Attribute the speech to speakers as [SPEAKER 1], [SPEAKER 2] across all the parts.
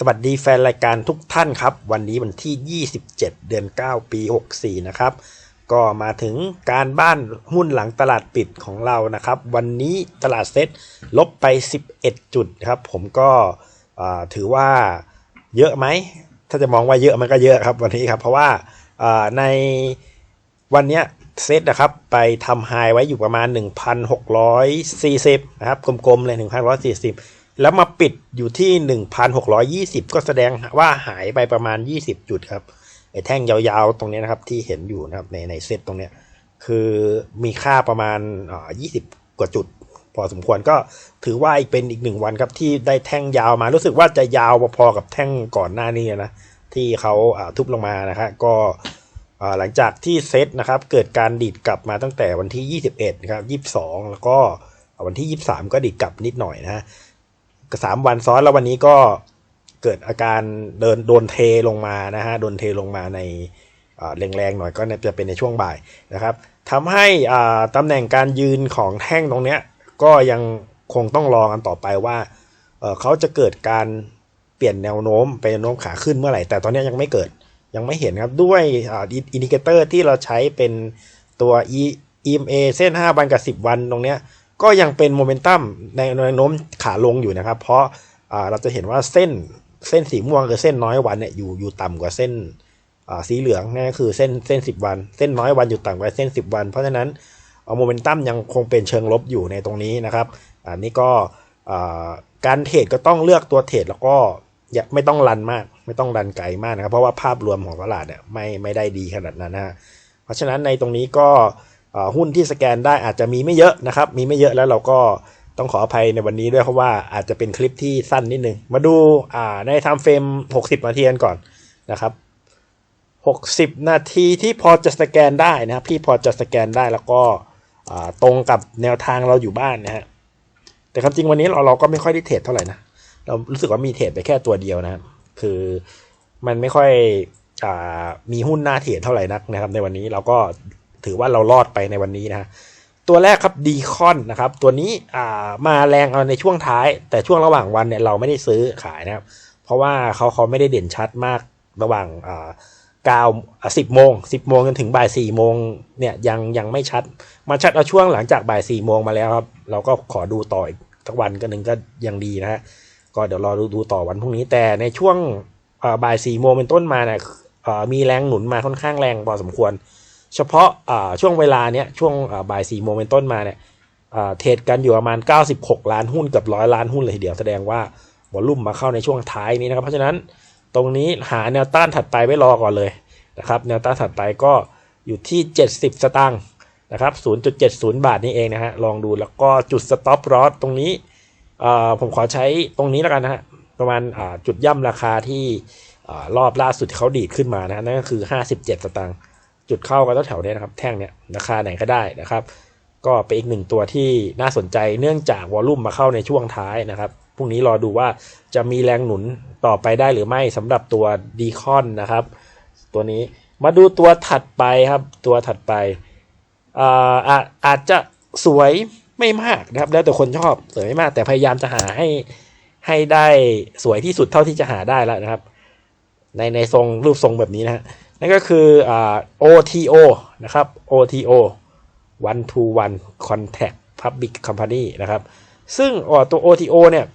[SPEAKER 1] สวัสดีแฟนรายการทุกท่านครับ วันนี้วันที่ 27 เดือน 9 ปี 64 นะครับ ก็มาถึงการบ้านหุ้นหลังตลาดปิดของเรานะครับ วันนี้ตลาดเซ็ตลบไป 11 จุดครับ ผมก็ถือว่าเยอะไหม ถ้าจะมองว่าเยอะมันก็เยอะครับวันนี้ครับ เพราะว่าในวันนี้เซตนะครับไปทำไฮไว้อยู่ประมาณ 1,640 นะครับกลมๆเลย 1,640 แล้วมาปิดอยู่ที่ 1,620 ก็แสดงว่าหายไปประมาณ 20 จุดครับไอ้แท่งยาวๆตรงนี้นะครับที่เห็นอยู่นะครับในในเซตตรงเนี้ยคือมีค่าประมาณอ่า20 กว่าจุด พอสมควรก็ถือว่าอีกเป็นอีกหนึ่งวันครับที่ได้แท่งยาวมารู้สึกว่าจะยาวพอๆกับแท่งก่อนหน้านี้นะที่เขาอ่าทุบลงมานะครับก็อ่าหลังจากที่เซตนะครับเกิดการดีดกลับมาตั้งแต่วันที่ 21นะครับ22 แล้วก็วันที่ 23 ก็ดีดกลับนิดหน่อยนะ สามวันซ้อนแล้ววันนี้ก็เกิดอาการเดินโดนเทลงมานะฮะโดนเทลงมาในแรงๆหน่อยก็จะเป็นในช่วงบ่ายนะครับทำให้ตำแหน่งการยืนของแท่งตรงเนี้ยก็ยังคงต้องรอกันต่อไปว่าเขาจะเกิดการเปลี่ยนแนวโน้มเป็นแนวโน้มขาขึ้นเมื่อไหร่ แต่ตอนนี้ยังไม่เกิดยังไม่เห็นครับด้วยอินดิเคเตอร์ที่เราใช้เป็นตัว E- EMA เส้น 5 วันกับ 10 วันตรงเนี้ย ก็ยังเป็นโมเมนตัมในแนวโน้มขาลงอยู่นะครับ เพราะเราจะเห็นว่าเส้นเส้นสีม่วงคือเส้นน้อยวันเนี่ยอยู่อยู่ต่ำกว่าเส้นสีเหลืองนั่นก็คือเส้นเส้นสิบวัน เส้นน้อยวันอยู่ต่ำกว่าเส้นสิบวัน เพราะฉะนั้นโมเมนตัมยังคงเป็นเชิงลบอยู่ในตรงนี้นะครับอันนี้ก็การเทรดก็ต้องเลือกตัวเทรดแล้วก็อย่าไม่ต้องรันมาก ไม่ต้องรันไกลมากนะครับ เพราะว่าภาพรวมของตลาดเนี่ยไม่ไม่ได้ดีขนาดนั้นนะเพราะฉะนั้นในตรงนี้ก็ หุ้นที่สแกนได้อาจจะมีไม่เยอะนะครับ มีไม่เยอะแล้วเราก็ต้องขออภัยในวันนี้ด้วยเพราะว่าอาจจะเป็นคลิปที่สั้นนิดนึง มาดูาในไทม์เฟรม 60 นาทีกันก่อนนะครับ 60 นาทีที่พอจะสแกนได้นะครับที่พอจะสแกนได้แล้วก็ตรงกับแนวทางเราอยู่บ้านนะฮะแต่ความจริงวันนี้เราเราก็ไม่ค่อยได้เทรดเท่าไหร่นะเรารู้สึกว่ามีเทรดไปแค่ตัวเดียวนะครับคือมันไม่ค่อยอมีหุ้นหน้าเทรดเท่าไหร่นักนะครับ ในวันนี้เราก็ ถือว่าเรารอดไปในวันนี้นะฮะตัวแรกครับดีคอนนะครับ ตัวนี้มาแรงเอาในช่วงท้าย แต่ช่วงระหว่างวันเนี่ยเราไม่ได้ซื้อขายนะครับ เพราะว่าเขาเขาไม่ได้เด่นชัดมากระหว่างเก้าสิบโมงสิบโมงจนถึงบ่ายสี่โมงเนี่ยยังยังไม่ชัด มาชัดเอาช่วงหลังจากบ่ายสี่โมงมาแล้วครับ เราก็ขอดูต่ออีกสักวันก็หนึ่งก็ยังดีนะฮะก็เดี๋ยวรอดูดูต่อวันพรุ่งนี้แต่ในช่วงบ่ายสี่โมงเป็นต้นมาเนี่ยมีแรงหนุนมาค่อนข้างแรงพอสมควร เฉพาะช่วงเวลาเนี้ยช่วงบ่ายสี่โมงเป็นต้นมาเนี่ยเทรดกันอยู่ประมาณ 96 ล้านหุ้นเกับร้อยล้านหุ้นเลยทีเดียวแสดงว่าวอลุ่มมาเข้าในช่วงท้ายนี้นะครับ เพราะฉะนั้นตรงนี้หาแนวต้านถัดไปไว้รอก่อนเลยนะครับแนวต้านถัดไปก็อยู่ที่ 70 สตางค์นะครับ 0.70 บาทนี่เองนะฮะลองดูแล้วก็จุดสต็อปลอสตรงนี้ผมขอใช้ตรงนี้แล้วกันนะฮะประมาณจุดย่ำราคาที่อรอบล่าสุดเขาดีดขึ้นมานะนั่นก็คือ 57 สตางค์ จุดเข้าก็ต้องแถวเนี้ยนะครับ แท่งเนี้ยราคาไหนก็ได้นะครับ ก็เป็นอีกหนึ่งตัวที่น่าสนใจเนื่องจากวอลลุ่มมาเข้าในช่วงท้ายนะครับพรุ่งนี้รอดูว่าจะมีแรงหนุนต่อไปได้หรือไม่สำหรับตัวดีคอนนะครับ ตัวนี้มาดูตัวถัดไปครับ ตัวถัดไปอ่าอาอาจจะสวยไม่มากนะครับ แล้วแต่คนชอบสวยไม่มาก แต่พยายามจะหาให้ให้ได้สวยที่สุดเท่าที่จะหาได้แล้วนะครับ ในในทรงรูปทรงแบบนี้นะฮะ นั่นก็คืออ่า OTO นะครับ OTO one to one contact public company นะครับ ซึ่งตัว OTO เนี่ย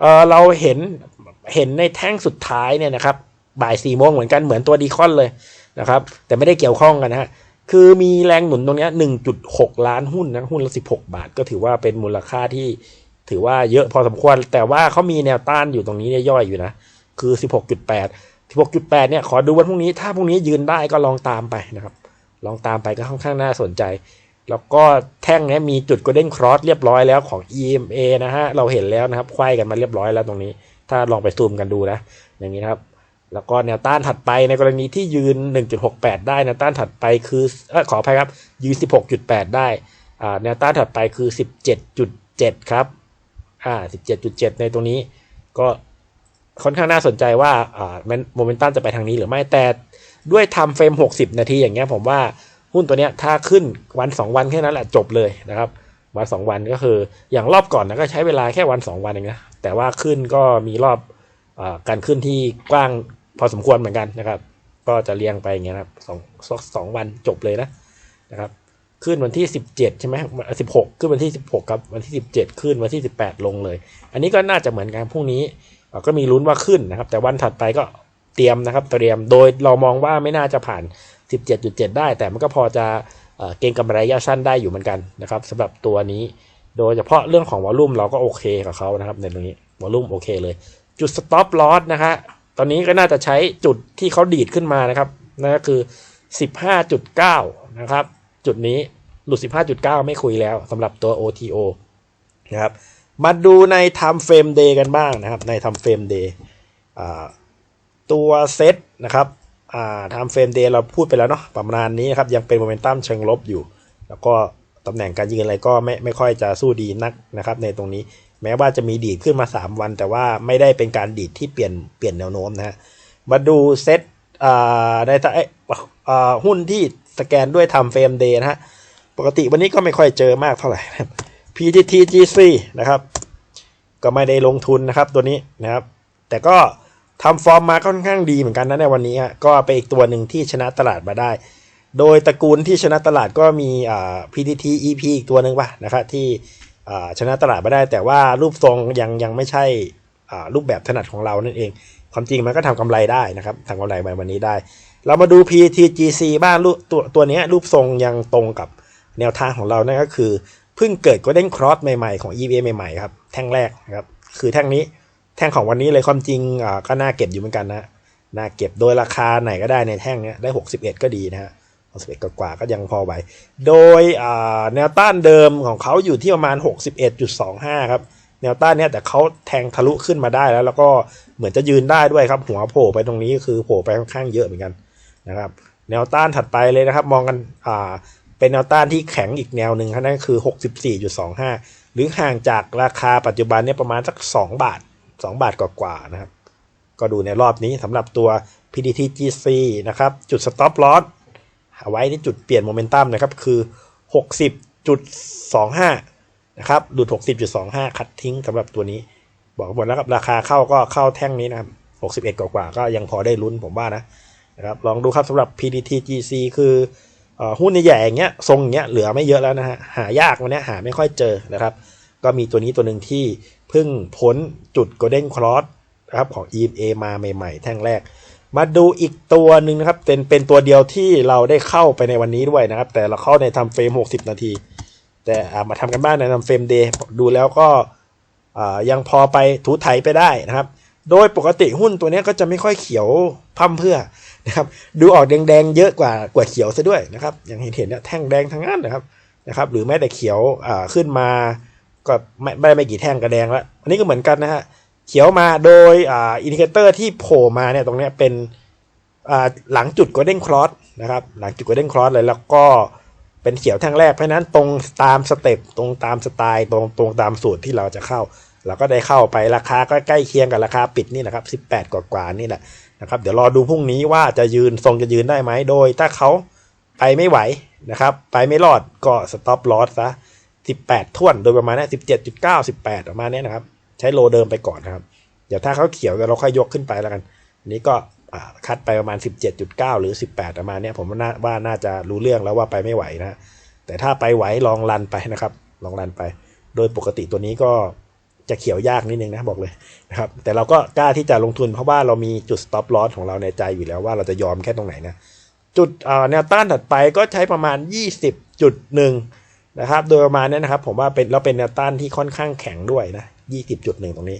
[SPEAKER 1] เเราเห็นเห็นในแท่งสุดท้ายเนี่ยนะครับบ่ายสี่โมงเหมือนกันเหมือนตัวดีคอนเลยนะครับ แต่ไม่ได้เกี่ยวข้องกันนะฮะคือมีแรงหนุนตรงนี้หนึ่งจุดหกล้านหุ้นนะหุ้นละสิบหกบาท ก็ถือว่าเป็นมูลค่าที่ถือว่าเยอะพอสมควร แต่ว่าเขามีแนวต้านอยู่ตรงนี้เนี่ยย่อยอยู่นะ คือสิบ หกจุดแปด16.8เนี่ยขอดูวันพรุ่งนี้ ถ้าพรุ่งนี้ยืนได้ก็ลองตามไปนะครับ ลองตามไปก็ค่อนข้างน่าสนใจ แล้วก็แท่งเนี้ยมีจุด golden cross เรียบร้อยแล้วของ EMA นะฮะเราเห็นแล้วนะครับควายกันมาเรียบร้อยแล้วตรงนี้ ถ้าลองไปซูมกันดูนะ อย่างนี้นะครับแล้วก็แนวต้านถัดไปในกรณีที่ยืน 1.68 ได้แนวต้านถัดไปคือออขออภัยครับ ยืน 16.8 ได้อ่าแนวต้านถัดไปคือ 17.7 ครับอ่า17.7 ในตรงนี้ก็ ค่อนข้างน่าสนใจว่าโมเมนตัมจะไปทางนี้หรือไม่แต่ด้วยทำเฟรม 60 นาทีอย่างเงี้ยผมว่าหุ้นตัวเนี้ยถ้าขึ้นวัน 2 วันแค่นั้นแหละจบเลยนะครับ วัน 2 วันก็คืออย่างรอบก่อนนะก็ใช้เวลาแค่วัน 2 วันเองนะแต่ว่าขึ้นก็มีรอบอการขึ้นที่กว้างพอสมควรเหมือนกันนะครับ ก็จะเรียงไปอย่างเงี้ยนะครับสองสองสองวันจบเลยนะนะครับขึ้นวันที่สิบเจ็ดใช่ไหมสิบหกขึ้นวันที่สิบหกครับ วันที่สิบเจ็ดขึ้นวันที่สิบแปดลงเลย อันนี้ก็น่าจะเหมือนกันพรุ่งนี้ ก็มีลุ้นว่าขึ้นนะครับ แต่วันถัดไปก็เตรียมนะครับเตรียมโดยเรามองว่าไม่น่าจะผ่าน 17.7 ได้ แต่มันก็พอจะเอ่อเก็งกำไรระยะสั้นได้อยู่เหมือนกันนะครับสำหรับตัวนี้ โดยเฉพาะเรื่องของวอลลุ่มเราก็โอเคกับเขานะครับในตรงนี้วอลลุ่มโอเคเลย จุด stop loss นะฮะตอนนี้ก็น่าจะใช้จุดที่เขาดีดขึ้นมานะครับนั่นก็คือ 15.9 นะครับ จุดนี้หลุด 15.9 ไม่คุยแล้วสำหรับตัว OTO นะครับ มาดูใน time frame day กันบ้างนะครับ ใน time frame day ตัวเซตนะครับอ่า time frame day เราพูดไปแล้วเนาะประมาณนี้นะครับ ยังเป็นโมเมนตัมเชิงลบอยู่ แล้วก็ตำแหน่งการยืนอะไรก็ไม่ไม่ค่อยจะสู้ดีนักนะครับ ในตรงนี้แม้ว่าจะมีดีดขึ้นมา 3 วัน แต่ว่าไม่ได้เป็นการดีดที่เปลี่ยนเปลี่ยนแนวโน้มนะฮะมาดูเซตในท่าหุ้นที่สแกนด้วย time frame day นะฮะปกติวันนี้ก็ไม่ค่อยเจอมากเท่าไหร่ PTTGC นะครับ ก็ไม่ได้ลงทุนนะครับตัวนี้นะครับ แต่ก็ทำฟอร์มมาค่อนข้างดีเหมือนกันนะในวันนี้ก็เป็นอีกตัวหนึ่งที่ชนะตลาดมาได้ โดยตระกูลที่ชนะตลาดก็มี PTT EP อีกตัวหนึ่งป่ะนะครับที่ชนะตลาดมาได้ แต่ว่ารูปทรงยังยังไม่ใช่รูปแบบถนัดของเรานั่นเอง ความจริงมันก็ทำกำไรได้นะครับทำกำไรมาวันนี้ได้ เรามาดู PTGC บ้างรูตัวตัวนี้รูปทรงยังตรงกับแนวทางของเรานั่นก็คือ เพิ่งเกิด Golden Cross ใหม่ๆของ EVA ใหม่ๆครับ แท่งแรกนะครับ คือแท่งนี้แท่งของวันนี้เลยความจริงอ่าก็น่าเก็บอยู่เหมือนกันนะน่าเก็บโดยราคาไหนก็ได้ในแท่งนี้ได้ 61 ก็ดีนะฮะ61กว่าก็ยังพอไหวโดยแนวต้านเดิมของเขาอยู่ที่ประมาณ 61.25 ครับแนวต้านเนี้ยแต่เขาแทงทะลุขึ้นมาได้แล้ว แล้วก็เหมือนจะยืนได้ด้วยครับ หัวโผล่ไปตรงนี้คือโผล่ไปค่อนข้างเยอะเหมือนกันนะครับ แนวต้านถัดไปเลยนะครับ มองกันอ่า เป็นแนวต้านที่แข็งอีกแนวหนึ่งครับนั่นก็คือ 64.25 หรือห่างจากราคาปัจจุบันเนี่ยประมาณสัก 2 บาท 2 บาทกว่าๆนะครับ ก็ดูในรอบนี้สำหรับตัว PDTGC นะครับ จุด stop loss เอาไว้ที่จุดเปลี่ยนโมเมนตัมนะครับคือ 60.25 นะครับดูด60.25 คัดทิ้งสำหรับตัวนี้ บอกหมดแล้วครับราคาเข้าก็เข้าแท่งนี้นะครับ61 กว่าๆก็ยังพอได้ลุ้นผมว่านะนะครับลองดูครับสำหรับ PDTGC คือ หุ้นใหญ่ๆอย่างเงี้ยทรงเงี้ยเหลือไม่เยอะแล้วนะฮะหายากวันนี้หาไม่ค่อยเจอนะครับ ก็มีตัวนี้ตัวหนึ่งที่เพิ่งพ้นจุด Golden Cross นะครับของ EMA มาใหม่ๆ แท่งแรก มาดูอีกตัวหนึ่งนะครับ เป็นเป็นตัวเดียวที่เราได้เข้าไปในวันนี้ด้วยนะครับ แต่เราเข้าในทำเฟรม 60 นาที แต่มาทำกันบ้านในทำเฟรมเดย์ดูแล้วก็ยังพอไปถูไถไปได้นะครับ โดยปกติหุ้นตัวนี้ก็จะไม่ค่อยเขียวพั่มเพื่อนะครับ ดูออกแดงๆเยอะกว่ากว่าเขียวซะด้วยนะครับ อย่างเห็นเห็นเนี่ยแท่งแดงทั้งนั้นนะครับนะครับ หรือแม้แต่เขียวอ่าขึ้นมาก็ไม่ไม่ไม่กี่แท่งกระแดงแล้วอันนี้ก็เหมือนกันนะฮะเขียวมาโดยอ่าอินดิเคเตอร์ที่โผล่มาเนี่ยตรงเนี้ยเป็นอ่าหลังจุด Golden Cross นะครับหลังจุด Golden Cross เลยแล้วก็เป็นเขียวแท่งแรกเพราะนั้นตรงตามสเต็ปตรงตามสไตล์ตรงตรงตามสูตรที่เราจะเข้า เราก็ได้เข้าไปราคาก็ใกล้เคียงกับราคาปิดนี่นะครับ 18 กว่ากว่านี่แหละนะครับ เดี๋ยวรอดูพรุ่งนี้ว่าจะยืนทรงจะยืนได้ไหมโดย ถ้าเขาไปไม่ไหวนะครับ ไปไม่รอดก็สต็อปลอสซะ 18ท่วนโดยประมาณนี้17.9 18ประมาณนี้นะครับ ใช้โลเดิมไปก่อนนะครับ เดี๋ยวถ้าเขาเขียวเดี๋ยวเราค่อยยกขึ้นไปแล้วกันนี้ก็คัดไปประมาณ 17.9 หรือ 18 ประมาณเนี้ยผมว่าน่าว่าน่าจะรู้เรื่องแล้วว่าไปไม่ไหวนะ แต่ถ้าไปไหวลองรันไปนะครับ ลองรันไป โดยปกติตัวนี้ก็ จะเขียวยากนิดนึงนะบอกเลยนะครับแต่เราก็กล้าที่จะลงทุนเพราะว่าเรามีจุด stop loss ของเราในใจอยู่แล้วว่าเราจะยอมแค่ตรงไหนนะจุดแนวต้านถัดไปก็ใช้ประมาณ 20.1 นะครับ โดยประมาณนี้นะครับ ผมว่าเป็นแล้วเป็นแนวต้านที่ค่อนข้างแข็งด้วยนะ 20.1 ตรงนี้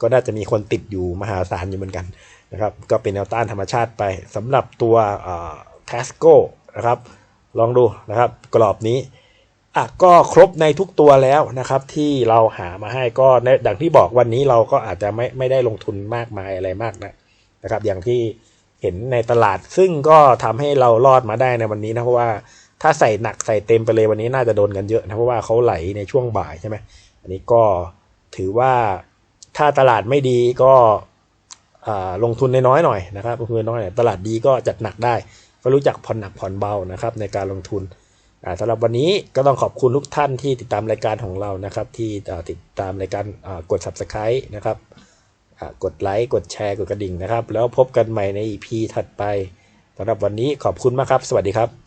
[SPEAKER 1] ก็น่าจะมีคนติดอยู่มหาศาลอยู่เหมือนกันนะครับ ก็เป็นแนวต้านธรรมชาติไปสำหรับตัวเทสโก้นะครับ ลองดูนะครับ กรอบนี้ อะก็ครบในทุกตัวแล้วนะครับ ที่เราหามาให้ก็ในดังที่บอกวันนี้เราก็อาจจะไม่ไม่ได้ลงทุนมากมายอะไรมากนะนะครับ อย่างที่เห็นในตลาด ซึ่งก็ทำให้เรารอดมาได้ในวันนี้นะเพราะว่าถ้าใส่หนักใส่เต็มไปเลยวันนี้น่าจะโดนกันเยอะนะเพราะว่าเขาไหลในช่วงบ่ายใช่ไหมอันนี้ก็ถือว่าถ้าตลาดไม่ดีก็ลงทุนในน้อยหน่อยนะครับลงทุนน้อยหน่อยตลาดดีก็จัดหนักได้ก็รู้จักผ่อนหนักผ่อนเบานะครับ ในการลงทุน สำหรับวันนี้ก็ต้องขอบคุณทุกท่านที่ติดตามรายการของเรานะครับ ที่ติดตามรายการกด subscribe นะครับกดไลค์กดแชร์กดกระดิ่งนะครับ แล้วพบกันใหม่ใน EP ถัดไปสำหรับวันนี้ขอบคุณมากครับ สวัสดีครับ